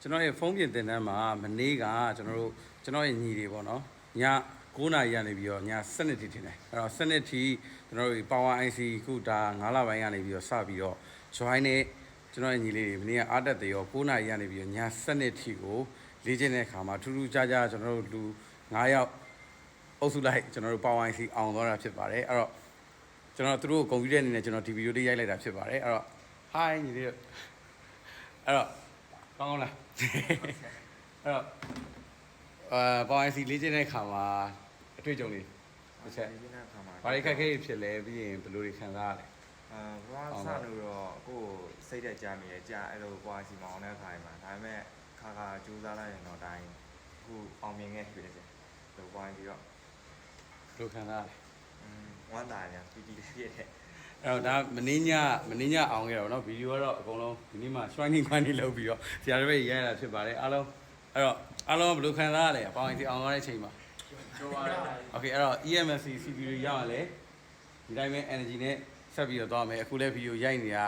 ကျွန်တော်ရဲ့ဖုန်းပြင်တင်တန်းမှာမနေ့ကကျွန်တော်တို့ကျွန်တော်ရဲ့ညီတွေပေါ့နော်ည9နာရီကနေပြီးတော့ည7ထိထင်တယ်အဲ့တော့7ထိကျွန်တော်တို့ Power IC ခုဒါ9လပိုင်းကနေပြီးတော့စပြီးတော့ join နဲ့ကျွန်တော်ရဲ့ညီလေးတွေမနေ့ကအားတက်တယ်ရော9နာရီကနေပြီးတော့ည7ထိကိုလေ့ကျင့်တဲ့အခါမှာထူးထူးခြားခြားကျွန်တော်တို့လူ9ယောက်အုပ်စုလိုက်ကျွန်တော်တို့ Power IC အောင်သွားတာဖြစ်ပါတယ်အဲ့တော့ကျွန်တော်တို့သူတို့ကိုဂုဏ်ပြုတဲ့အနေနဲ့ကျွန်တော်ဒီဗီဒီယိုလေးရိုက်လိုက်တာဖြစ်ပါတယ်အဲ့တော့ hi ညီလေးတို့အဲ့တော့ ကောင်းကောင်းလားအဲ့တော့အာပေါင်းစီလေးကျင်းတဲ့ခါမှာအတွေ့အကြုံလေးတစ်ချက်ဒီနေ့ခါမှာဘာတွေခက်ခဲတွေဖြစ်လဲပြီးရင်ဘယ်လိုတွေခံစားရလဲအာဘာစလို့တော့ကိုယ်စိတ်တက်ကြမိရဲ့ကြာအဲ့လိုပွားစီမအောင်တဲ့ခါမှာဒါပေမဲ့ခါခါကြိုးစားလိုက်ရင်တော့တိုင်းအခုအောင်မြင်ခဲ့ပြီလေကျလို့ပွားပြီးတော့ဘယ်လိုခံစားရလဲอืมဝမ်းသာညာပီတီလေးဖြစ်တဲ့ အဲ့တော့ဒါမင်းညမင်းညအောင်ခဲ့တော့เนาะဗီဒီယိုကတော့အကုန်လုံးဒီနေ့မှ shining ခွန်းနေလုပ်ပြီးတော့ဆရာတို့ရဲ့ရိုက်ရတာဖြစ်ပါတယ်အားလုံးအဲ့တော့အားလုံးဘယ်လိုခံစားရလဲပေါင်းစီအောင်သွားတဲ့အချိန်မှာ ကျော်ပါတယ် Okay အဲ့တော့ EMSC CPU တွေရအောင်လေဒီတိုင်းပဲ energy နဲ့ဆက်ပြီးတော့သွားမယ်အခုလည်းဗီဒီယိုရိုက်နေတာ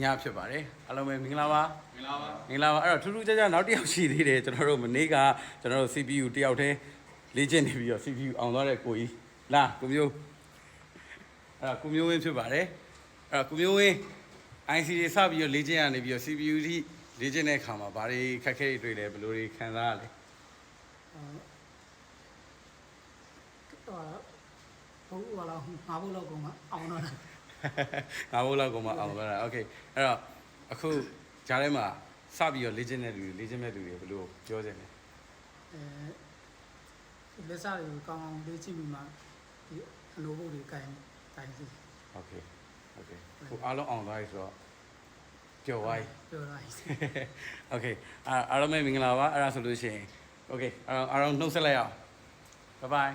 ညဖြစ်ပါတယ်အားလုံးပဲမင်္ဂလာပါ မင်္ဂလာပါ မင်္ဂလာပါအဲ့တော့ထူးထူးခြားခြားနောက်တစ်ယောက်ရှိသေးတယ်ကျွန်တော်တို့မနေ့ကကျွန်တော်တို့ CPU တယောက်တည်းလေ့ကျင့်နေပြီးတော့ CPU အောင်သွားတဲ့ကိုကြီးလာကိုမျိုး အဲ့တော့ကိုမျိုးဝင်းဖြစ်ပါတယ်အဲ့တော့ကိုမျိုးဝင်း IC တွေစပြီးတော့လေ့ကျင့်ရနေပြီးတော့ CPU ထိလေ့ကျင့်တဲ့အခါမှာဘာတွေခက်ခဲတွေတွေ့လဲဘယ်လိုတွေခံစားရလဲဟိုဟိုလာငါဘုလောက်ကောင်ကအောင်တော့တာငါဘိုးလောက်ကောင်မအောင်သွားတာ Okay အဲ့တော့အခုဂျားထဲမှာစပြီးတော့လေ့ကျင့်တဲ့လူတွေလေ့ကျင့်မဲ့လူတွေဘယ်လိုပြောစင်လဲအဲလက်စားတွေကိုကောင်းအောင်လေ့ကျင့်ပြီးမှဒီအလိုဘုတ်တွေကင် ကင်စီ Okay Okay ခုအားလုံးအောင်သွားပြီဆိုတော့ကြော်သွားပြီပြောလိုက် Okay အားအားလုံးပဲမင်္ဂလာပါအဲ့ဒါဆိုလို့ရှိရင် Okay အားလုံးအားလုံးနှုတ်ဆက်လိုက်အောင် Bye bye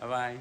Bye bye